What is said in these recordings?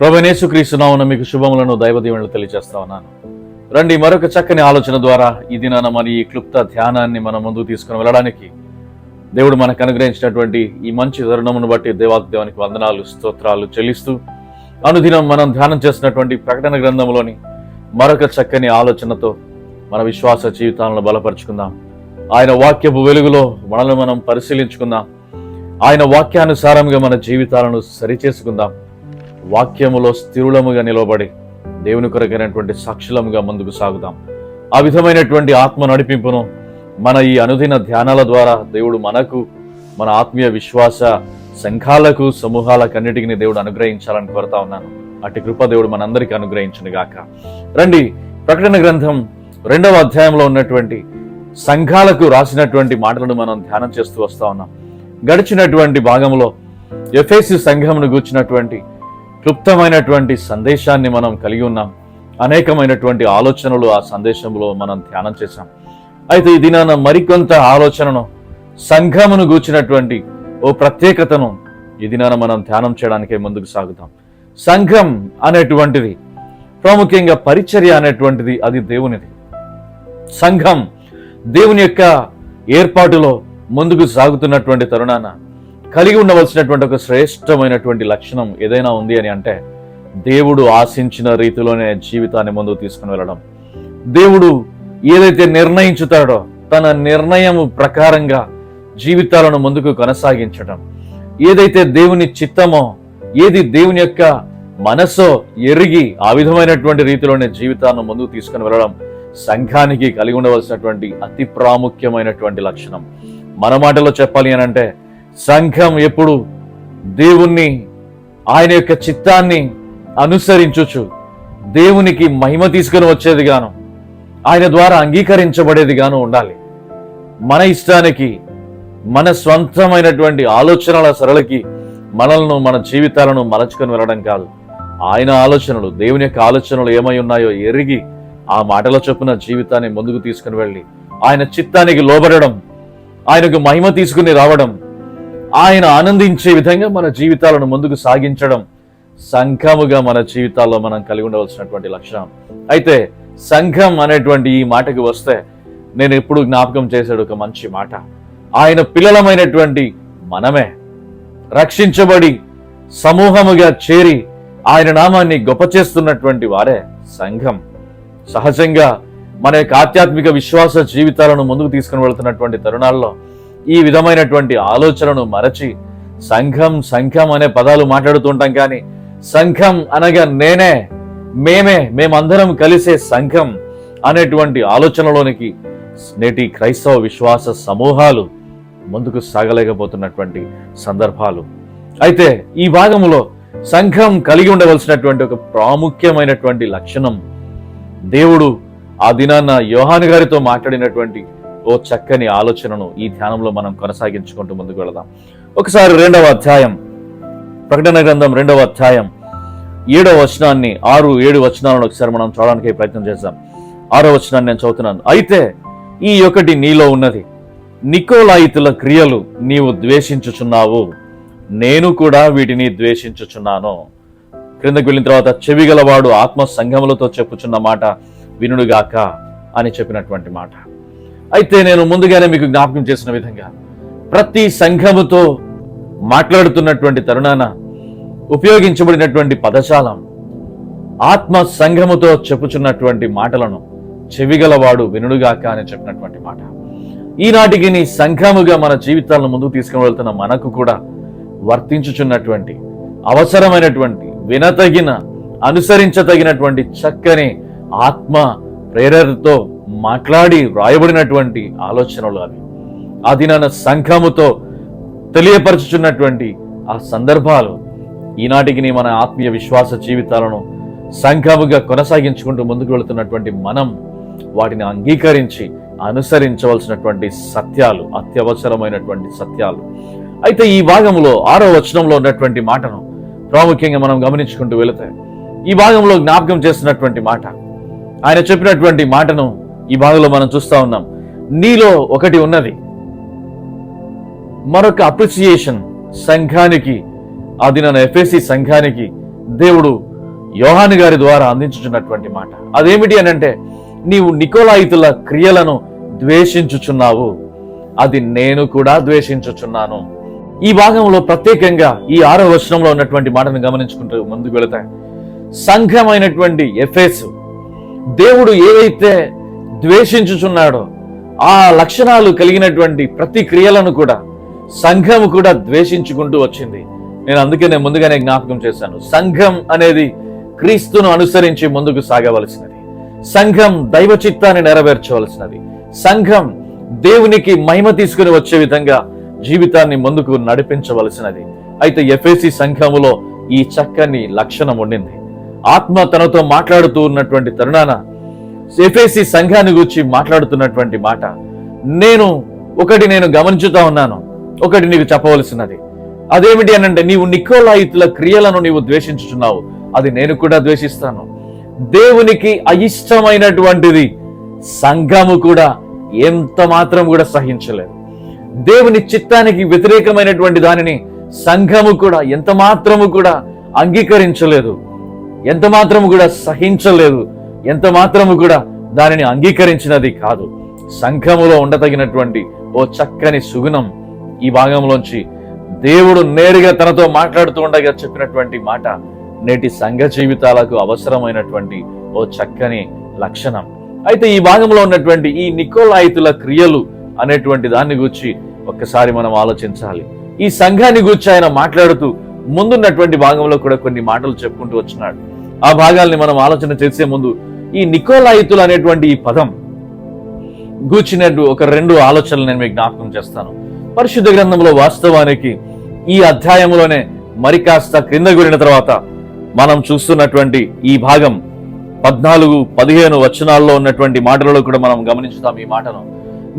ప్రభనేసుక్రీస్తునామున మీకు శుభములను దైవదీవెనలు తెలియజేస్తా ఉన్నాను. రండి మరొక చక్కని ఆలోచన ద్వారా ఈ దినాన మన ఈ క్లుప్త ధ్యానాన్ని మనం ముందుకు తీసుకుని వెళ్ళడానికి దేవుడు మనకు అనుగ్రహించినటువంటి ఈ మంచి తరుణమును బట్టి దేవాదేవానికి వందనాలు స్తోత్రాలు చెల్లిస్తూ అనుదినం మనం ధ్యానం చేసినటువంటి ప్రకటన గ్రంథంలోని మరొక చక్కని ఆలోచనతో మన విశ్వాస జీవితాలను బలపరుచుకుందాం. ఆయన వాక్యపు వెలుగులో మనల్ని మనం పరిశీలించుకుందాం. ఆయన వాక్యానుసారంగా మన జీవితాలను సరిచేసుకుందాం. వాక్యములో స్థిరులముగా నిలబడి దేవుని కొరకైనటువంటి సాక్షులముగా ముందుకు సాగుదాం. ఆ విధమైనటువంటి ఆత్మ నడిపింపును మన ఈ అనుదిన ధ్యానాల ద్వారా దేవుడు మనకు మన ఆత్మీయ విశ్వాస సంఘాలకు సమూహాలకన్నిటికీ దేవుడు అనుగ్రహించాలని కోరుతా ఉన్నాను. అటు కృప దేవుడు మనందరికీ అనుగ్రహించను గాక రండి ప్రకటన గ్రంథం రెండవ అధ్యాయంలో ఉన్నటువంటి సంఘాలకు రాసినటువంటి మాటలను మనం ధ్యానం చేస్తూ వస్తా ఉన్నాం. గడిచినటువంటి భాగంలో ఎఫ్ఎసి సంఘమును గూర్చినటువంటి క్లుప్తమైనటువంటి సందేశాన్ని మనం కలిగి ఉన్నాం. అనేకమైనటువంటి ఆలోచనలు ఆ సందేశంలో మనం ధ్యానం చేశాం. అయితే ఈ దినాన మరికొంత ఆలోచనను సంఘమును గూర్చినటువంటి ఓ ప్రత్యేకతను ఈ దినాన మనం ధ్యానం చేయడానికే ముందుకు సాగుతాం. సంఘం అనేటువంటిది ప్రాముఖ్యంగా పరిచర్య అనేటువంటిది అది దేవునిది. సంఘం దేవుని యొక్క ఏర్పాటులో ముందుకు సాగుతున్నటువంటి తరుణాన కలిగి ఉండవలసినటువంటి ఒక శ్రేష్టమైనటువంటి లక్షణం ఏదైనా ఉంది అని అంటే దేవుడు ఆశించిన రీతిలోనే జీవితాన్ని ముందుకు తీసుకుని వెళ్ళడం. దేవుడు ఏదైతే నిర్ణయించుతాడో తన నిర్ణయం ప్రకారంగా జీవితాలను ముందుకు కొనసాగించడం. ఏదైతే దేవుని చిత్తమో ఏది దేవుని యొక్క మనసో ఎరిగి ఆ విధమైనటువంటి రీతిలోనే జీవితాన్ని ముందుకు తీసుకుని వెళ్ళడం సంఘానికి కలిగి ఉండవలసినటువంటి అతి ప్రాముఖ్యమైనటువంటి లక్షణం. మన మాటలో చెప్పాలి అని అంటే సంఘం ఎప్పుడు దేవుణ్ణి ఆయన యొక్క చిత్తాన్ని అనుసరించుచు దేవునికి మహిమ తీసుకుని వచ్చేది గాను ఆయన ద్వారా అంగీకరించబడేది గాను ఉండాలి. మన ఇష్టానికి మన స్వంతమైనటువంటి ఆలోచనల సరళకి మనల్ని మన జీవితాలను మలచుకొని వెళ్ళడం కాదు. ఆయన ఆలోచనలు దేవుని యొక్క ఆలోచనలు ఏమై ఉన్నాయో ఎరిగి ఆ మాటల చొప్పున జీవితాన్ని ముందుకు తీసుకుని వెళ్ళి ఆయన చిత్తానికి లోబడడం ఆయనకు మహిమ తీసుకుని రావడం ఆయన ఆనందించే విధంగా మన జీవితాలను ముందుకు సాగించడం సంఘముగా మన జీవితాల్లో మనం కలిగి ఉండవలసినటువంటి లక్షణం. అయితే సంఘం అనేటువంటి ఈ మాటకి వస్తే నేను ఎప్పుడు జ్ఞాపకం చేశాడు ఒక మంచి మాట. ఆయన పిల్లలమైనటువంటి మనమే రక్షించబడి సమూహముగా చేరి ఆయన నామాన్ని గొప్ప చేస్తున్నటువంటి వారే సంఘం. సహజంగా మన యొక్క ఆధ్యాత్మిక విశ్వాస జీవితాలను ముందుకు తీసుకుని వెళ్తున్నటువంటి తరుణాల్లో ఈ విధమైనటువంటి ఆలోచనను మరచి సంఘం సంఘం అనే పదాలు మాట్లాడుతుంటాం కానీ సంఘం అనగా నేనే మేమే మేమందరం కలిసే సంఘం అనేటువంటి ఆలోచనలోనికి నేటి క్రైస్తవ విశ్వాస సమూహాలు ముందుకు సాగలేకపోతున్నటువంటి సందర్భాలు. అయితే ఈ భాగంలో సంఘం కలిగి ఉండవలసినటువంటి ఒక ప్రాముఖ్యమైనటువంటి లక్షణం దేవుడు ఆ దినాన యోహాను గారితో మాట్లాడినటువంటి ఓ చక్కని ఆలోచనను ఈ ధ్యానంలో మనం కొనసాగించుకుంటూ ముందుకు వెళదాం. ఒకసారి రెండవ అధ్యాయం ప్రకటన గ్రంథం రెండవ అధ్యాయం ఏడవ వచనాన్ని ఆరు ఏడు వచనాలను ఒకసారి మనం చూడడానికి ప్రయత్నం చేద్దాం. ఆరో వచనాన్ని నేను చదువుతున్నాను. అయితే ఈ ఒకటి నీలో ఉన్నది. నికోలాయితుల క్రియలు నీవు ద్వేషించుచున్నావు. నేను కూడా వీటిని ద్వేషించుచున్నాను. క్రిందకు వెళ్ళిన తర్వాత చెవిగలవాడు ఆత్మ సంఘములతో చెప్పుచున్న మాట వినుడుగాక అని చెప్పినటువంటి మాట. అయితే నేను ముందుగానే మీకు జ్ఞాపకం చేసిన విధంగా ప్రతి సంఘముతో మాట్లాడుతున్నటువంటి తరుణాన ఉపయోగించబడినటువంటి పదజాలం ఆత్మ సంఘముతో చెప్పుచున్నటువంటి మాటలను చెవిగలవాడు వినుడుగాక అని చెప్పినటువంటి మాట. ఈనాటికి నీ సంఘముగా మన జీవితాలను ముందుకు తీసుకుని వెళ్తున్న మనకు కూడా వర్తించుచున్నటువంటి అవసరమైనటువంటి వినతగిన అనుసరించదగినటువంటి చక్కని ఆత్మ ప్రేరణతో మాట్లాడి వ్రాయబడినటువంటి ఆలోచనలు అవి. ఆ దినాన సంఘముతో తెలియపరచుచున్నటువంటి ఆ సందర్భాలు ఈనాటికి మన ఆత్మీయ విశ్వాస జీవితాలను సంఘముగా కొనసాగించుకుంటూ ముందుకు వెళుతున్నటువంటి మనం వాటిని అంగీకరించి అనుసరించవలసినటువంటి సత్యాలు అత్యవసరమైనటువంటి సత్యాలు. అయితే ఈ భాగంలో ఆరో వచనంలో ఉన్నటువంటి మాటను ప్రాముఖ్యంగా మనం గమనించుకుంటూ వెళితే ఈ భాగంలో జ్ఞాపకం చేస్తున్నటువంటి మాట. ఆయన చెప్పినటువంటి మాటను ఈ భాగంలో మనం చూస్తా ఉన్నాం. నీలో ఒకటి ఉన్నది. మరొక అప్రిసియేషన్ సంఘానికి అది నన్ను ఎఫ్ఎసి సంఘానికి దేవుడు యోహాని గారి ద్వారా అందించుచున్నటువంటి మాట. అదేమిటి అని అంటే నీవు నికోలాయితుల క్రియలను ద్వేషించుచున్నావు. అది నేను కూడా ద్వేషించుచున్నాను. ఈ భాగంలో ప్రత్యేకంగా ఈ ఆరో వచనంలో ఉన్నటువంటి మాటను గమనించుకుంటూ ముందుకు వెళతాయి సంఘమైనటువంటి ఎఫెస్ దేవుడు ఏవైతే ద్వేషించుచున్నాడో. ఆ లక్షణాలు కలిగినటువంటి ప్రతి క్రియలను కూడా సంఘం కూడా ద్వేషించుకుంటూ వచ్చింది. నేను అందుకే నేను ముందుగానే జ్ఞాపకం చేశాను. సంఘం అనేది క్రీస్తును అనుసరించి ముందుకు సాగవలసినది. సంఘం దైవ చిత్తాన్ని నెరవేర్చవలసినది. సంఘం దేవునికి మహిమ తీసుకుని వచ్చే విధంగా జీవితాన్ని ముందుకు నడిపించవలసినది. అయితే ఎఫ్ఎసి సంఘములో ఈ చక్కని లక్షణం ఉండింది. ఆత్మ తనతో మాట్లాడుతూ ఉన్నటువంటి తరుణాన ఎఫ్ఏసి సంఘాన్ని గురించి మాట్లాడుతున్నటువంటి మాట. నేను ఒకటి నేను గమనించుతా ఉన్నాను. ఒకటి నీకు చెప్పవలసినది. అదేమిటి అనంటే నీవు నికోలాయితుల క్రియలను నీవు ద్వేషించుచున్నావు. అది నేను కూడా ద్వేషిస్తాను. దేవునికి అయిష్టమైనటువంటిది సంఘము కూడా ఎంత మాత్రం కూడా సహించలేదు. దేవుని చిత్తానికి వ్యతిరేకమైనటువంటి దానిని సంఘము కూడా ఎంత మాత్రము కూడా అంగీకరించలేదు. ఎంత మాత్రము కూడా సహించలేదు. ఎంత మాత్రము కూడా దానిని అంగీకరించినది కాదు. సంఘములో ఉండతగినటువంటి ఓ చక్కని సుగుణం ఈ భాగంలోంచి దేవుడు నేరుగా తనతో మాట్లాడుతూ ఉండగా చెప్పినటువంటి మాట నేటి సంఘ జీవితాలకు అవసరమైనటువంటి ఓ చక్కని లక్షణం. అయితే ఈ భాగంలో ఉన్నటువంటి ఈ నికోలాయితుల క్రియలు అనేటువంటి దాన్ని గురించి ఒక్కసారి మనం ఆలోచించాలి. ఈ సంఘాన్ని గురించి ఆయన మాట్లాడుతూ ముందున్నటువంటి భాగంలో కూడా కొన్ని మాటలు చెప్పుకుంటూ వచ్చినాడు. ఆ భాగాల్ని మనం ఆలోచన చేసే ముందు ఈ నికోలాయితులు అనేటువంటి ఈ పదం గూర్చినట్టు ఒక రెండు ఆలోచనలు నేను మీకు జ్ఞాపకం చేస్తాను. పరిశుద్ధ గ్రంథంలో వాస్తవానికి ఈ అధ్యాయంలోనే మరి కాస్త క్రింద గురిన తర్వాత మనం చూస్తున్నటువంటి ఈ భాగం పద్నాలుగు పదిహేను వచనాల్లో ఉన్నటువంటి మాటలలో కూడా మనం గమనించుతాం ఈ మాటను.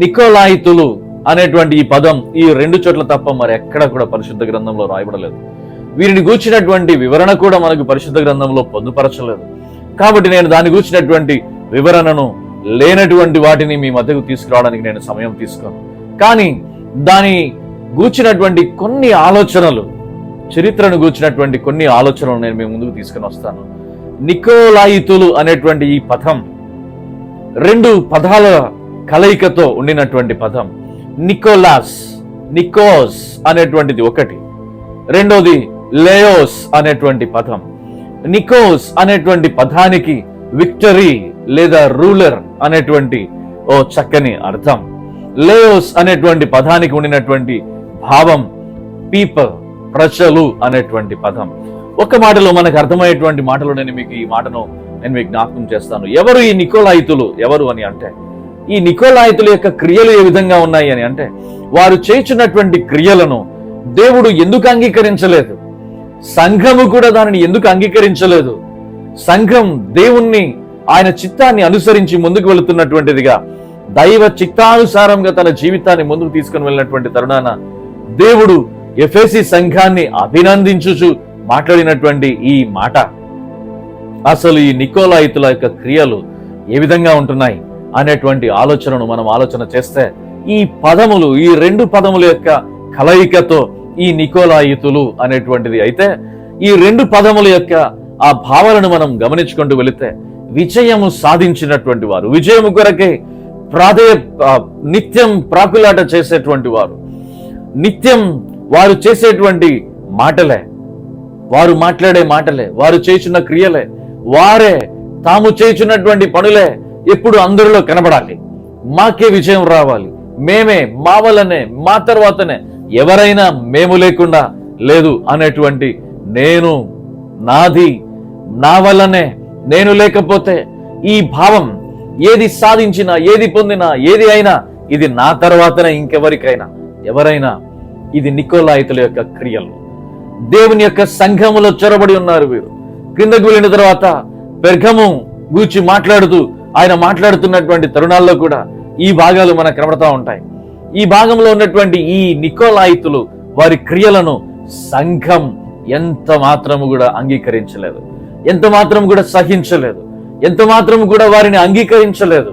నికోలాయితులు అనేటువంటి ఈ పదం ఈ రెండు చోట్ల తప్ప మరి ఎక్కడ కూడా పరిశుద్ధ గ్రంథంలో రాయబడలేదు. వీరిని గూర్చినటువంటి వివరణ కూడా మనకు పరిశుద్ధ గ్రంథంలో పొందుపరచలేదు. కాబట్టి నేను దాని గూర్చినటువంటి వివరణను లేనటువంటి వాటిని మీ మధ్యకు తీసుకురావడానికి నేను సమయం తీసుకోను. కానీ దాని గూర్చినటువంటి కొన్ని ఆలోచనలు చరిత్రను గూర్చినటువంటి కొన్ని ఆలోచనలు నేను మీ ముందుకు తీసుకుని వస్తాను. నికోలాయితులు అనేటువంటి ఈ పదం రెండు పదాల కలయికతో ఉండినటువంటి పదం. నికోలాస్ నికోస్ అనేటువంటిది ఒకటి. రెండోది లేయోస్ అనేటువంటి పదం. నికోస్ అనేటువంటి పదానికి విక్టరీ లేదా రూలర్ అనేటువంటి ఓ చక్కని అర్థం. లేయోస్ అనేటువంటి పదానికి ఉండినటువంటి భావం పీపుల్ ప్రజలు అనేటువంటి పదం. ఒక మాటలో మనకు అర్థమయ్యేటువంటి మాటలో నేను మీకు ఈ మాటను నేను మీకు జ్ఞాపకం చేస్తాను. ఎవరు ఈ నికోలాయితులు? ఎవరు అని అంటే ఈ నికోలాయితుల యొక్క క్రియలు ఏ విధంగా ఉన్నాయి అని అంటే వారు చేస్తున్నటువంటి క్రియలను దేవుడు ఎందుకు అంగీకరించలేదు? సంఘము కూడా దానిని ఎందుకు అంగీకరించలేదు? సంఘం దేవుణ్ణి ఆయన చిత్తాన్ని అనుసరించి ముందుకు వెళుతున్నటువంటిదిగా దైవ చిత్తానుసారంగా తన జీవితాన్ని ముందుకు తీసుకుని వెళ్ళినటువంటి తరుణాన దేవుడు ఎఫ్ఎసి సంఘాన్ని అభినందించుచు మాట్లాడినటువంటి ఈ మాట. అసలు ఈ నికోలాయితుల యొక్క క్రియలు ఏ విధంగా ఉంటున్నాయి అనేటువంటి ఆలోచనను మనం ఆలోచన చేస్తే ఈ పదములు ఈ రెండు పదముల యొక్క కలయికతో ఈ నికోలాయితులు అనేటువంటిది. అయితే ఈ రెండు పదముల యొక్క ఆ భావనను మనం గమనించుకుంటూ వెళితే విజయము సాధించినటువంటి వారు విజయము కొరకే ప్రాధేయ నిత్యం ప్రాకులాట చేసేటువంటి వారు. నిత్యం వారు చేసేటువంటి మాటలే వారు మాట్లాడే మాటలే వారు చేసిన క్రియలే వారే తాము చేసినటువంటి పనులే ఎప్పుడు అందరిలో కనబడాలి. మాకే విజయం రావాలి. మేమే మా వల్లనే మా తర్వాతనే ఎవరైనా మేము లేకుండా లేదు అనేటువంటి నేను నాది నా వల్లనే నేను లేకపోతే ఈ భావం ఏది సాధించినా ఏది పొందినా ఏది అయినా ఇది నా తర్వాతనే ఇంకెవరికైనా. ఎవరైనా ఇది నికోలాయితుల యొక్క క్రియలు. దేవుని యొక్క సంఘములో చొరబడి ఉన్నారు వీరు. క్రిందకు వెళ్ళిన తర్వాత పెర్గము గూర్చి మాట్లాడుతూ ఆయన మాట్లాడుతున్నటువంటి తరుణాల్లో కూడా ఈ భాగాలు మనకు కనబడతా ఉంటాయి. ఈ భాగంలో ఉన్నటువంటి ఈ నికోలాయితులు వారి క్రియలను సంఘం ఎంత మాత్రము కూడా అంగీకరించలేదు ఎంత మాత్రం కూడా సహించలేదు ఎంత మాత్రం కూడా వారిని అంగీకరించలేదు.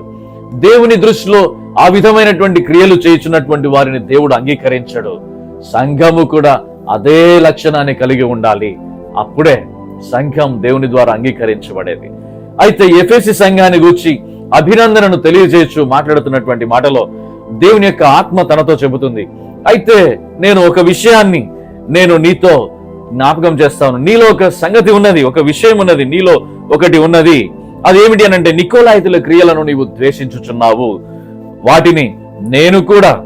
దేవుని దృష్టిలో ఆ విధమైనటువంటి క్రియలు చేయుచున్నటువంటి వారిని దేవుడు అంగీకరించడు. సంఘము కూడా అదే లక్షణాన్ని కలిగి ఉండాలి. అప్పుడే సంఘం దేవుని ద్వారా అంగీకరించబడేది. అయితే ఎఫ్ఎసి సంఘాన్ని గూర్చి అభినందనను తెలియజేయచ్చు మాట్లాడుతున్నటువంటి మాటలో దేవుని యొక్క ఆత్మ తనతో చెబుతుంది. అయితే నేను ఒక విషయాన్ని నేను నీతో జ్ఞాపకం చేస్తాను. నీలో ఒక సంగతి ఉన్నది ఒక విషయం ఉన్నది నీలో ఒకటి ఉన్నది. అది ఏమిటి అని అంటే నికోలాయితుల క్రియలను నీవు ద్వేషించుచున్నావు. వాటిని నేను కూడా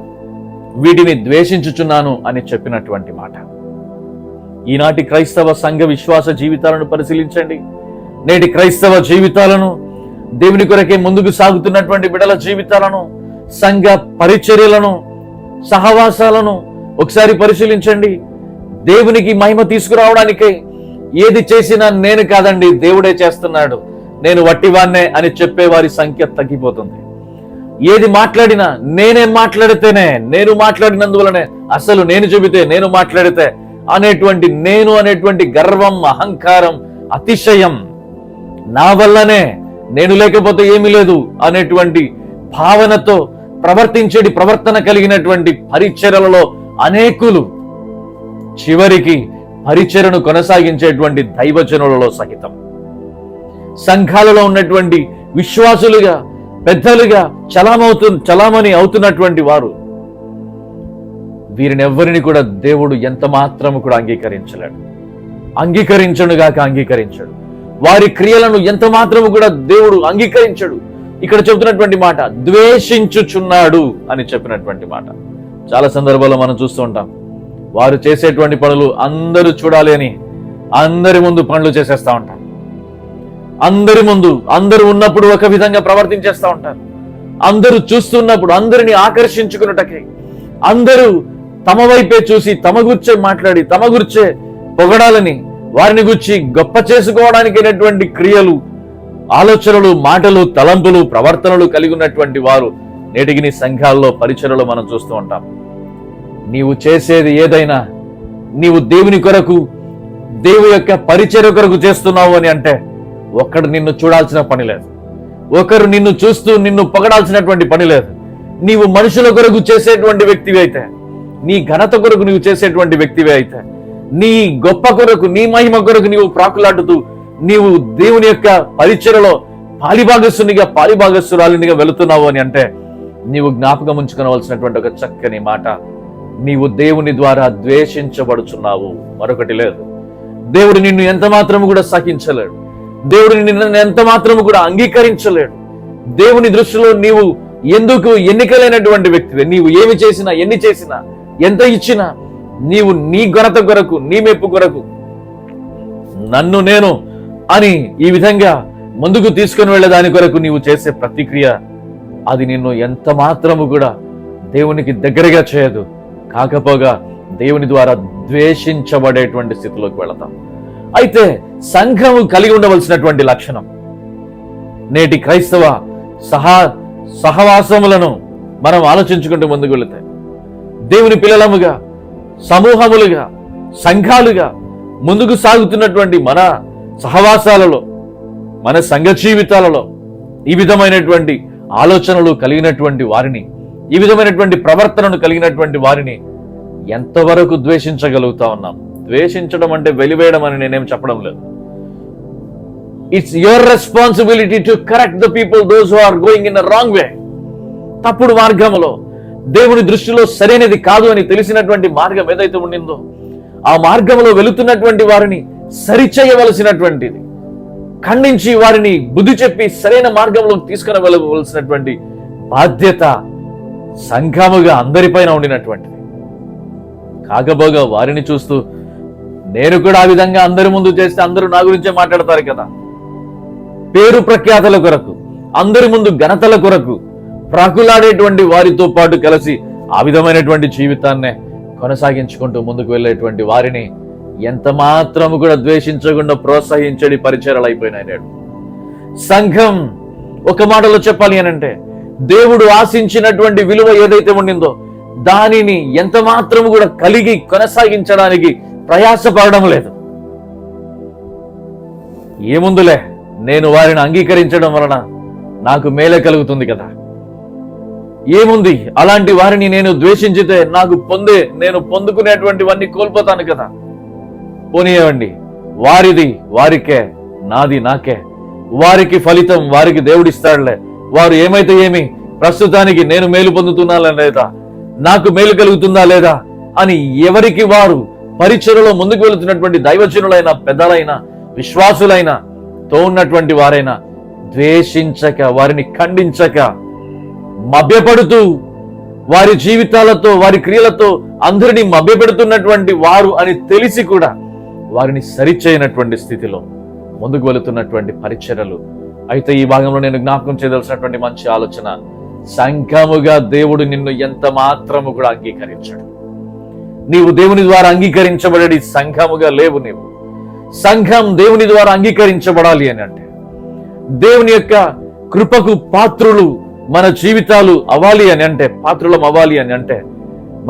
వీటిని ద్వేషించుచున్నాను అని చెప్పినటువంటి మాట. ఈనాటి క్రైస్తవ సంఘ విశ్వాస జీవితాలను పరిశీలించండి. నేటి క్రైస్తవ జీవితాలను దేవుని కొరకే ముందుకు సాగుతున్నటువంటి బిడల జీవితాలను సంఘ పరిచర్యలను సహవాసాలను ఒకసారి పరిశీలించండి. దేవునికి మహిమ తీసుకురావడానికి ఏది చేసినా నేను కాదండి దేవుడే చేస్తున్నాడు. నేను వట్టివాన్నే అని చెప్పే వారి సంఖ్య తగ్గిపోతుంది. ఏది మాట్లాడినా నేనే మాట్లాడితేనే నేను మాట్లాడినందువలనే అసలు నేను చెబితే నేను మాట్లాడితే అనేటువంటి నేను అనేటువంటి గర్వం అహంకారం అతిశయం నా వల్లనే నేను లేకపోతే ఏమీ లేదు అనేటువంటి భావనతో ప్రవర్తించేటి ప్రవర్తన కలిగినటువంటి పరిచరలలో అనేకులు చివరికి పరిచరను కొనసాగించేటువంటి దైవజనులలో సహితం. సంఘాలలో ఉన్నటువంటి విశ్వాసులుగా పెద్దలుగా చలామవుతు చలామణి అవుతున్నటువంటి వారు వీరిని ఎవ్వరిని కూడా దేవుడు ఎంత మాత్రము కూడా అంగీకరించలేడు. అంగీకరించడుగాక అంగీకరించడు. వారి క్రియలను ఎంత మాత్రము కూడా దేవుడు అంగీకరించడు. ఇక్కడ చెబుతున్నటువంటి మాట ద్వేషించుచున్నాడు అని చెప్పినటువంటి మాట. చాలా సందర్భాల్లో మనం చూస్తూ ఉంటాం. వారు చేసేటువంటి పనులు అందరూ చూడాలి అని అందరి ముందు పనులు చేసేస్తా ఉంటారు. అందరి ముందు అందరూ ఉన్నప్పుడు ఒక విధంగా ప్రవర్తించేస్తా ఉంటారు. అందరూ చూస్తున్నప్పుడు అందరిని ఆకర్షించుకున్నటకే అందరూ తమ వైపే చూసి తమ గుర్చే మాట్లాడి తమ గుర్చే పొగడాలని వారిని గుర్చి గొప్ప చేసుకోవడానికి క్రియలు ఆలోచనలు మాటలు తలంపులు ప్రవర్తనలు కలిగి ఉన్నటువంటి వారు నేటికి నీ సంఘాల్లో పరిచయలు మనం చూస్తూ ఉంటాం. నీవు చేసేది ఏదైనా నీవు దేవుని కొరకు దేవు యొక్క పరిచర్య కొరకు చేస్తున్నావు అని అంటే ఒక్కడు నిన్ను చూడాల్సిన పని లేదు. ఒకరు నిన్ను చూస్తూ నిన్ను పొగడాల్సినటువంటి పని లేదు. నీవు మనుషుల కొరకు చేసేటువంటి వ్యక్తివి అయితే నీ ఘనత కొరకు నీవు చేసేటువంటి వ్యక్తివి అయితే నీ గొప్ప కొరకు నీ మహిమ కొరకు నీవు ప్రాకులాడుతూ నీవు దేవుని యొక్క పరిచయలో పాలిభాగస్సునిగా పాలిభాగస్సురాలినిగా వెళుతున్నావు అని అంటే నీవు జ్ఞాపకం ఉంచుకోవలసినటువంటి ఒక చక్కని మాట. నీవు దేవుని ద్వారా ద్వేషించబడుచున్నావు. మరొకటి లేదు. దేవుడు నిన్ను ఎంత మాత్రము కూడా సహించలేడు. దేవుడు నిన్ను ఎంత మాత్రము కూడా అంగీకరించలేడు. దేవుని దృష్టిలో నీవు ఎందుకు ఎన్నికలైనటువంటి వ్యక్తివి? నీవు ఏమి చేసినా ఎన్ని చేసినా ఎంత ఇచ్చినా నీవు నీ ఘనత కొరకు నీ మెప్పు కొరకు నన్ను నేను అని ఈ విధంగా ముందుకు తీసుకుని వెళ్ళే దాని కొరకు నీవు చేసే ప్రతిక్రియ అది నిన్ను ఎంత మాత్రము కూడా దేవునికి దగ్గరగా చేయదు. కాకపోగా దేవుని ద్వారా ద్వేషించబడేటువంటి స్థితిలోకి వెళతాం. అయితే సంఘము కలిగి ఉండవలసినటువంటి లక్షణం నేటి క్రైస్తవ సహా సహవాసములను మనం ఆలోచించుకుంటూ ముందుకు వెళితే దేవుని పిల్లలముగా సమూహములుగా సంఘాలుగా ముందుకు సాగుతున్నటువంటి మన సహవాసాలలో మన సంఘ జీవితాలలో ఈ విధమైనటువంటి ఆలోచనలు కలిగినటువంటి వారిని ఈ విధమైనటువంటి ప్రవర్తనను కలిగినటువంటి వారిని ఎంతవరకు ద్వేషించగలుగుతా ఉన్నాం? ద్వేషించడం అంటే వెలివేయడం అని నేనేం చెప్పడం లేదు. It's your responsibility to correct the people those who are going in wrong way తప్పుడు మార్గంలో దేవుని దృష్టిలో సరైనది కాదు అని తెలిసినటువంటి మార్గం ఏదైతే ఉండిందో ఆ మార్గంలో వెళుతున్నటువంటి వారిని సరిచేయవలసినటువంటిది. ఖండించి వారిని బుద్ధి చెప్పి సరైన మార్గంలో తీసుకుని వెళ్ళవలసినటువంటి బాధ్యత సంఘముగా అందరిపైన ఉండినటువంటిది. కాకపోగా వారిని చూస్తూ నేను కూడా ఆ విధంగా అందరి ముందు చేస్తే అందరూ నా గురించే మాట్లాడతారు కదా. పేరు ప్రఖ్యాతల కొరకు అందరి ముందు ఘనతల కొరకు ప్రాకులాడేటువంటి వారితో పాటు కలిసి ఆ విధమైనటువంటి జీవితాన్నే కొనసాగించుకుంటూ ముందుకు వెళ్ళేటువంటి వారిని ఎంత మాత్రము కూడా ద్వేషించకుండా ప్రోత్సహించడి పరిచయాలు అయిపోయినాయి నేడు. సంఘం ఒక మాటలో చెప్పాలి అనంటే దేవుడు ఆశించినటువంటి విలువ ఏదైతే ఉండిందో దానిని ఎంత మాత్రము కూడా కలిగి కొనసాగించడానికి ప్రయాసపడడం లేదు. ఏముందులే నేను వారిని అంగీకరించడం వలన నాకు మేలే కలుగుతుంది కదా. ఏముంది అలాంటి వారిని నేను ద్వేషించితే నాకు పొందే నేను పొందుకునేటువంటివన్నీ కోల్పోతాను కదా. పోనీయండి వారిది వారికే నాది నాకే. వారికి ఫలితం వారికి దేవుడిస్తాడులే. వారు ఏమైతే ఏమి ప్రస్తుతానికి నేను మేలు పొందుతున్నా లేదా? నాకు మేలు కలుగుతుందా లేదా? అని ఎవరికి వారు పరిచయలో ముందుకు వెళుతున్నటువంటి దైవజనులైన పెద్దలైన విశ్వాసులైన తో ఉన్నటువంటి వారైనా ద్వేషించక వారిని ఖండించక మభ్యపడుతూ వారి జీవితాలతో వారి క్రియలతో అందరినీ మభ్యపెడుతున్నటువంటి వారు అని తెలిసి కూడా వారిని సరిచేయనటువంటి స్థితిలో ముందుకు వెళుతున్నటువంటి పరిచర్యలు. అయితే ఈ భాగంలో నేను జ్ఞాపకం చేయదలసినటువంటి మంచి ఆలోచన సంఘముగా దేవుడు నిన్ను ఎంత మాత్రము కూడా అంగీకరించడు. నీవు దేవుని ద్వారా అంగీకరించబడి సంఘముగా లేవు నీవు. సంఘం దేవుని ద్వారా అంగీకరించబడాలి అని అంటే దేవుని యొక్క కృపకు పాత్రులు మన జీవితాలు అవ్వాలి అని అంటే పాత్రులం అవ్వాలి అని అంటే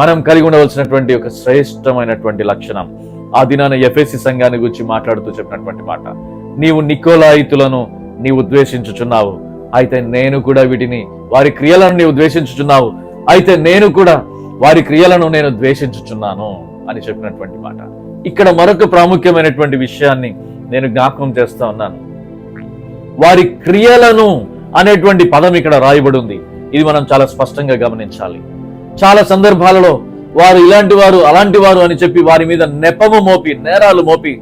మనం కలిగి ఉండవలసినటువంటి ఒక శ్రేష్టమైనటువంటి లక్షణం ఆ దినాన ఎఫ్ఎసి సంఘాన్ని గురించి మాట్లాడుతూ చెప్పినటువంటి మాట. నీవు నికోలాయితులను నీవు ద్వేషించుచున్నావు. అయితే నేను కూడా వీటిని వారి క్రియలను నీవు ద్వేషించుచున్నావు. అయితే నేను కూడా వారి క్రియలను నేను ద్వేషించుచున్నాను అని చెప్పినటువంటి మాట. ఇక్కడ మరొక ప్రాముఖ్యమైనటువంటి విషయాన్ని నేను జ్ఞాపకం చేస్తా ఉన్నాను. వారి క్రియలను అనేటువంటి పదం ఇక్కడ రాయబడి ఉంది. ఇది మనం చాలా స్పష్టంగా గమనించాలి. చాలా సందర్భాలలో వారు ఇలాంటి వారు అలాంటి వారు అని చెప్పి వారి మీద నెపము మోపి నేరాలు మోపి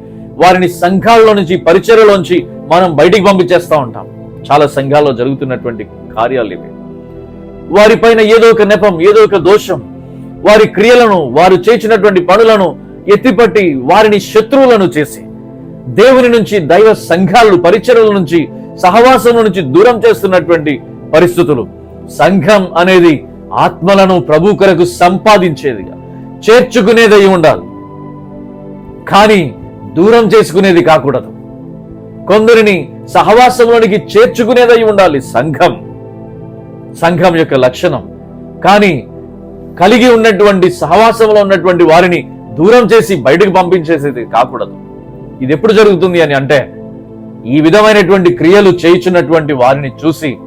వారిని సంఘాల్లో నుంచి పరిచయలోంచి మనం బయటికి పంపించేస్తా ఉంటాం. చాలా సంఘాల్లో జరుగుతున్నటువంటి కార్యాలు ఇవి. వారిపైన ఏదో ఒక నెపం ఏదో ఒక దోషం వారి క్రియలను వారు చేసినటువంటి పనులను ఎత్తిపట్టి వారిని శత్రువులను చేసి దేవుని నుంచి దైవ సంఘాలు పరిచర్ల నుంచి సహవాసం నుంచి దూరం చేస్తున్నటువంటి పరిస్థితులు. సంఘం అనేది ఆత్మలను ప్రభు కొరకు సంపాదించేదిగా చేర్చుకునేది అయి ఉండాలి. కానీ దూరం చేసుకునేది కాకూడదు. కొందరిని సహవాసంలోనికి చేర్చుకునేదై ఉండాలి సంఘం. సంఘం యొక్క లక్షణం. కానీ కలిగి ఉన్నటువంటి సహవాసంలో ఉన్నటువంటి వారిని దూరం చేసి బయటకు పంపించేసేది కాకూడదు. ఇది ఎప్పుడు జరుగుతుంది అని అంటే ఈ విధమైనటువంటి క్రియలు చేయుచున్నటువంటి వారిని చూసి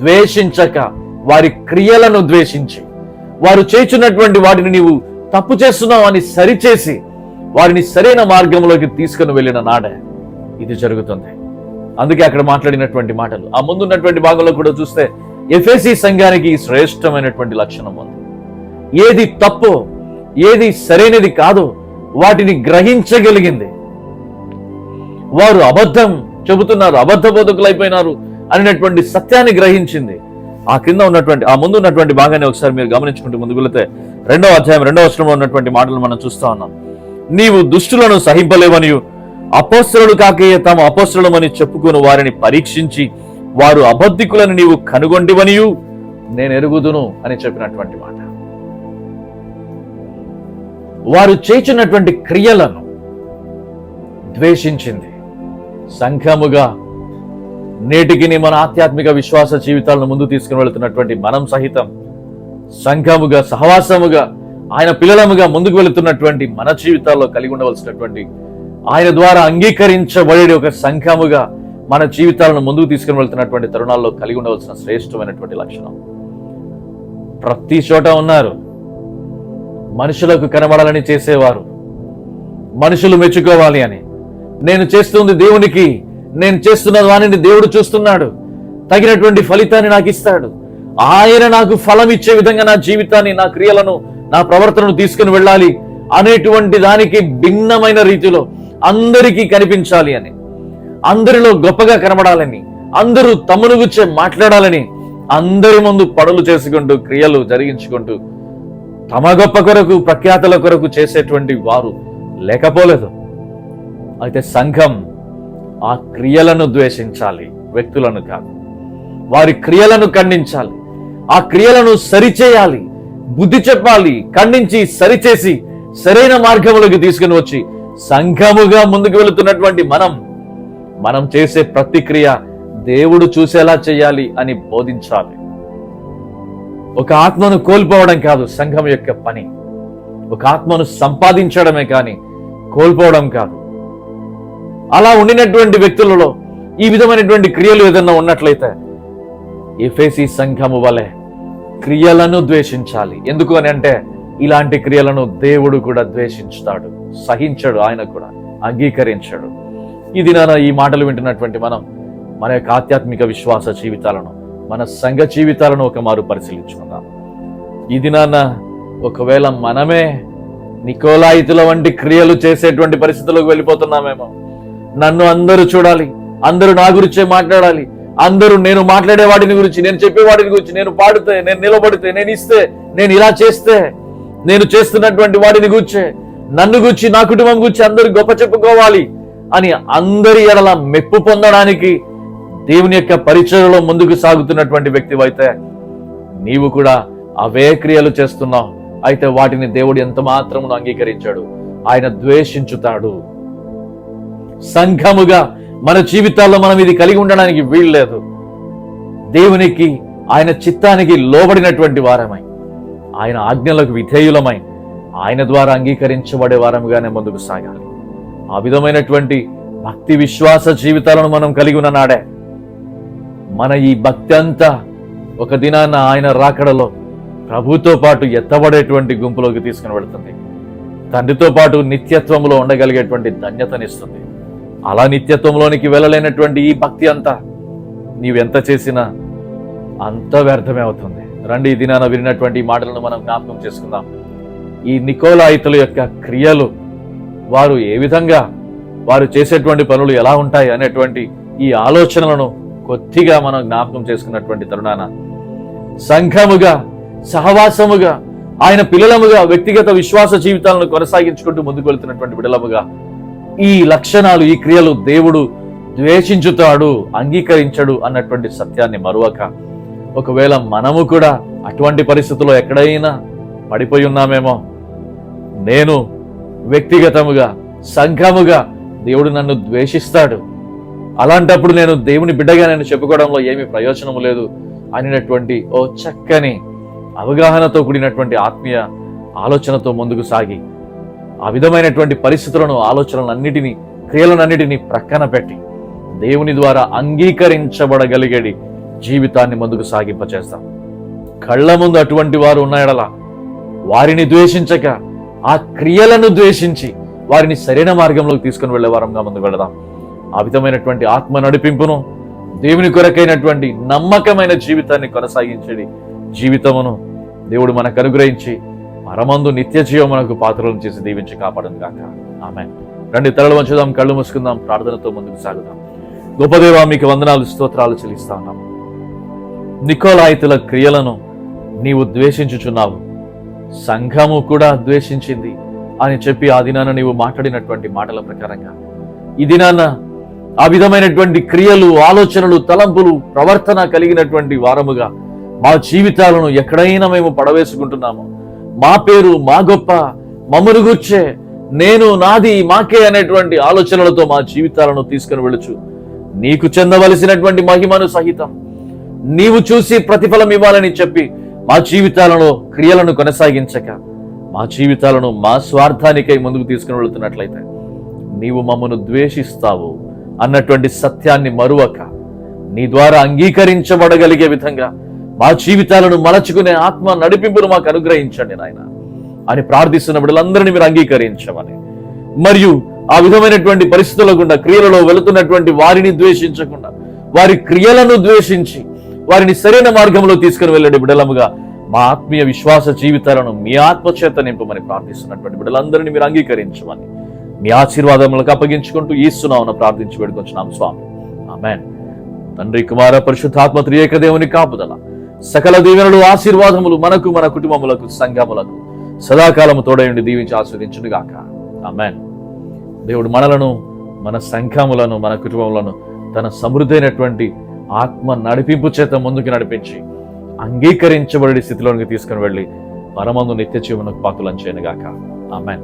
ద్వేషించక వారి క్రియలను ద్వేషించి వారు చేయుచున్నటువంటి వాటిని నీవు తప్పు చేస్తున్నావు అని సరిచేసి వారిని సరైన మార్గంలోకి తీసుకుని వెళ్ళిన నాడే ఇది జరుగుతుంది. అందుకే అక్కడ మాట్లాడినటువంటి మాటలు. ఆ ముందున్నటువంటి భాగంలో కూడా చూస్తే ఎఫ్ఎసి సంఘానికి శ్రేష్టమైనటువంటి లక్షణం ఉంది. ఏది తప్పు ఏది సరైనది కాదు వాటిని గ్రహించగలిగింది. వారు అబద్ధం చెబుతున్నారు అబద్ధ బోధకులైపోయినారు అనేటువంటి సత్యాన్ని గ్రహించింది. ఆ కింద ఉన్నటువంటి ఆ ముందు ఉన్నటువంటి భాగాన్ని ఒకసారి మీరు గమనించుకుంటూ ముందుకు వెళితే రెండవ అధ్యాయం రెండవ వచనంలో ఉన్నటువంటి మాటలు మనం చూస్తా ఉన్నాం. నీవు దుష్టులను సహింపలేవనియు అపోస్తలుడు కాకయ్య తమ అపోస్తలమని చెప్పుకుని వారిని పరీక్షించి వారు అబద్ధికులను నీవు కనుగొండివనియు నేను ఎరుగుదును అని చెప్పినటువంటి మాట. వారు చేసినటువంటి క్రియలను ద్వేషించింది సంఘముగా నేటికి మన ఆధ్యాత్మిక విశ్వాస జీవితాలను ముందు తీసుకుని వెళుతున్నటువంటి మనం సహితం సంఘముగా సహవాసముగా ఆయన పిల్లలముగా ముందుకు వెళుతున్నటువంటి మన జీవితాల్లో కలిగి ఉండవలసినటువంటి ఆయన ద్వారా అంగీకరించబడే ఒక సంఘముగా మన జీవితాలను ముందుకు తీసుకుని వెళ్తున్నటువంటి తరుణాల్లో కలిగి ఉండవలసిన శ్రేష్టమైనటువంటి లక్షణం. ప్రతి చోట ఉన్నారు. మనుషులకు కనబడాలని చేసేవారు. మనుషులు మెచ్చుకోవాలి అని. నేను చేస్తుంది దేవునికి నేను చేస్తున్న వాణిని దేవుడు చూస్తున్నాడు. తగినటువంటి ఫలితాన్ని నాకు ఇస్తాడు. ఆయన నాకు ఫలం ఇచ్చే విధంగా నా జీవితాన్ని నా క్రియలను నా ప్రవర్తనను తీసుకుని వెళ్ళాలి అనేటువంటి దానికి భిన్నమైన రీతిలో అందరికీ కనిపించాలి అని. అందరిలో గొప్పగా కనబడాలని అందరూ తమను గుచ్చే మాట్లాడాలని అందరి ముందు పనులు చేసుకుంటూ క్రియలు జరిగించుకుంటూ తమ గొప్ప కొరకు ప్రఖ్యాతల కొరకు చేసేటువంటి వారు లేకపోలేదు. అయితే సంఘం ఆ క్రియలను ద్వేషించాలి. వ్యక్తులను కాదు. వారి క్రియలను ఖండించాలి. ఆ క్రియలను సరిచేయాలి. బుద్ధి చెప్పాలి. ఖండించి సరిచేసి సరైన మార్గంలోకి తీసుకుని వచ్చి సంఘముగా ముందుకు వెళుతున్నటువంటి మనం మనం చేసే ప్రతిక్రియ దేవుడు చూసేలా చేయాలి అని బోధించాలి. ఒక ఆత్మను కోల్పోవడం కాదు సంఘం యొక్క పని. ఒక ఆత్మను సంపాదించడమే కానీ కోల్పోవడం కాదు. అలా ఉండినటువంటి వ్యక్తులలో ఈ విధమైనటువంటి క్రియలు ఏదైనా ఉన్నట్లయితే ఎఫేసి సంఘము వలె క్రియలను ద్వేషించాలి. ఎందుకు అని అంటే ఇలాంటి క్రియలను దేవుడు కూడా ద్వేషించుతాడు. సహించడు ఆయన కూడా అంగీకరించడు. ఈ దినాన ఈ మాటలు వింటున్నటువంటి మనం మన యొక్క ఆధ్యాత్మిక విశ్వాస జీవితాలను మన సంఘ జీవితాలను ఒక మారు పరిశీలించుకుందాం. ఈ దినాన ఒకవేళ మనమే నికోలాయితుల వంటి క్రియలు చేసేటువంటి పరిస్థితులకు వెళ్ళిపోతున్నామేమో. నన్ను అందరూ చూడాలి. అందరూ నా గురించే మాట్లాడాలి. అందరూ నేను మాట్లాడే వాటిని గురించి నేను చెప్పే వాటిని గురించి నేను పాడితే నేను నిలబడితే నేను ఇస్తే నేను ఇలా చేస్తే నేను చేస్తున్నటువంటి వాటిని గురించే నన్ను గురించి నా కుటుంబం గురించి అందరూ గొప్ప చెప్పుకోవాలి అని అందరి ఎడల మెప్పు పొందడానికి దేవుని యొక్క పరిచయలో ముందుకు సాగుతున్నటువంటి వ్యక్తివైతే నీవు కూడా అవే క్రియలు చేస్తున్నావు. అయితే వాటిని దేవుడు ఎంత మాత్రమును అంగీకరించాడు? ఆయన ద్వేషించుతాడు. సంఘముగా మన జీవితాల్లో మనం ఇది కలిగి ఉండడానికి వీల్లేదు. దేవునికి ఆయన చిత్తానికి లోబడినటువంటి వారమై ఆయన ఆజ్ఞలకు విధేయులమై ఆయన ద్వారా అంగీకరించబడే వారముగానే ముందుకు సాగాలి. ఆ విధమైనటువంటి భక్తి విశ్వాస జీవితాలను మనం కలిగి ఉన్న నాడే మన ఈ భక్తి అంతా ఒక దినాన ఆయన రాకడలో ప్రభుతో పాటు ఎత్తబడేటువంటి గుంపులోకి తీసుకుని వెళుతుంది. తండ్రితో పాటు నిత్యత్వంలో ఉండగలిగేటువంటి ధన్యతనిస్తుంది. అలా నిత్యత్వంలోనికి వెళ్ళలేనటువంటి ఈ భక్తి అంతా నీవెంత చేసినా అంత వ్యర్థమే అవుతుంది. రండి ఈ దినాన విరినటువంటి ఈ మాటలను మనం జ్ఞాపకం చేసుకుందాం. ఈ నికోలాయితుల యొక్క క్రియలు వారు ఏ విధంగా వారు చేసేటువంటి పనులు ఎలా ఉంటాయి అనేటువంటి ఈ ఆలోచనలను కొద్దిగా మనం జ్ఞాపకం చేసుకున్నటువంటి తరుణాన సంఘముగా సహవాసముగా ఆయన పిల్లలముగా వ్యక్తిగత విశ్వాస జీవితాలను కొనసాగించుకుంటూ ముందుకు వెళ్తున్నటువంటి బిడలముగా ఈ లక్షణాలు ఈ క్రియలు దేవుడు ద్వేషించుతాడు అంగీకరించడు అన్నటువంటి సత్యాన్ని మరువక ఒకవేళ మనము కూడా అటువంటి పరిస్థితుల్లో ఎక్కడైనా పడిపోయి ఉన్నామేమో నేను వ్యక్తిగతముగా సంఘముగా దేవుడు నన్ను ద్వేషిస్తాడు. అలాంటప్పుడు నేను దేవుని బిడ్డగా నేను చెప్పుకోవడంలో ఏమీ ప్రయోజనం లేదు అనేటటువంటి ఓ చక్కని అవగాహనతో కూడినటువంటి ఆత్మీయ ఆలోచనతో ముందుకు సాగి ఆ విధమైనటువంటి పరిస్థితులను ఆలోచనలన్నిటినీ క్రియలనన్నిటినీ ప్రక్కన పెట్టి దేవుని ద్వారా అంగీకరించబడగలిగేది జీవితాన్ని ముందుకు సాగింపచేస్తాం. కళ్ళ ముందు అటువంటి వారు ఉన్నాయడలా వారిని ద్వేషించక ఆ క్రియలను ద్వేషించి వారిని సరైన మార్గంలోకి తీసుకుని వెళ్ళే వారంగా ముందు వెళదాం. ఆ విధమైనటువంటి ఆత్మ నడిపింపును దేవుని కొరకైనటువంటి నమ్మకమైన జీవితాన్ని కొనసాగించేది జీవితమును దేవుడు మనకు అనుగ్రహించి మరమందు నిత్య జీవమునకు పాత్రలను చేసి దీవించి కాపాడను గాక. ఆమె రండి తలలు వంచుదాం కళ్ళు మూసుకుందాం ప్రార్థనతో ముందుకు సాగుదాం. గొప్పదేవ మీకు వందనాలు స్తోత్రాలు చెల్లిస్తా ఉన్నాం. నికోలాయితుల క్రియలను నీవు ద్వేషించుచున్నావు. సంఘము కూడా ద్వేషించింది అని చెప్పి ఆ దినాన నీవు మాట్లాడినటువంటి మాటల ప్రకారంగా. ఈ దినాన ఆ విధమైనటువంటి క్రియలు ఆలోచనలు తలంపులు ప్రవర్తన కలిగినటువంటి వారముగా మా జీవితాలను ఎక్కడైనా మేము పడవేసుకుంటున్నాము. మా పేరు మా గొప్ప మమ్మను గుర్చే నేను నాది మాకే అనేటువంటి ఆలోచనలతో మా జీవితాలను తీసుకుని వెళ్ళచ్చు. నీకు చెందవలసినటువంటి మహిమను సహితం నీవు చూసి ప్రతిఫలం ఇవ్వాలని చెప్పి మా జీవితాలలో క్రియలను కొనసాగించక మా జీవితాలను మా స్వార్థానికై ముందుకు తీసుకుని వెళుతున్నట్లయితే నీవు మమ్మను ద్వేషిస్తావు అన్నటువంటి సత్యాన్ని మరువక నీ ద్వారా అంగీకరించబడగలిగే విధంగా మా జీవితాలను మలచుకునే ఆత్మ నడిపింపును మాకు అనుగ్రహించండి నాయన. అని ప్రార్థిస్తున్నప్పుడు అందరినీ మీరు అంగీకరించమని. మరియు ఆ విధమైనటువంటి పరిస్థితుల గుండా క్రియలలో వెళుతున్నటువంటి వారిని ద్వేషించకుండా వారి క్రియలను ద్వేషించి వారిని సరైన మార్గంలో తీసుకుని వెళ్ళే బిడలముగా మా ఆత్మీయ విశ్వాస జీవితాలను మీ ఆత్మ చేత నింపమని ప్రార్థిస్తున్నటువంటి బిడ్డలందరినీ మీరు అంగీకరించమని. మీ ఆశీర్వాదములకు అప్పగించుకుంటూ ఈస్తున్నామని ప్రార్థించి వేడుకొచ్చున్నాం స్వామి. ఆమెన్. తండ్రి కుమార పరిశుద్ధాత్మ త్రియేక దేవుని కాపుదల. సకల దీవెనలు ఆశీర్వాదములు మనకు మన కుటుంబములకు సంఘములకు సదాకాలము తోడయుండి దీవించి ఆస్వాదించును ఆమెన్. దేవుడు మనలను మన సంఘములను మన కుటుంబములను తన సమృద్ధైనటువంటి ఆత్మ నడిపింపు చేత ముందుకు నడిపించి అంగీకరించబడి స్థితిలోనికి తీసుకుని వెళ్ళి పరమందు నిత్య జీవనకు పాతులను చేయను గాక ఆమెన్.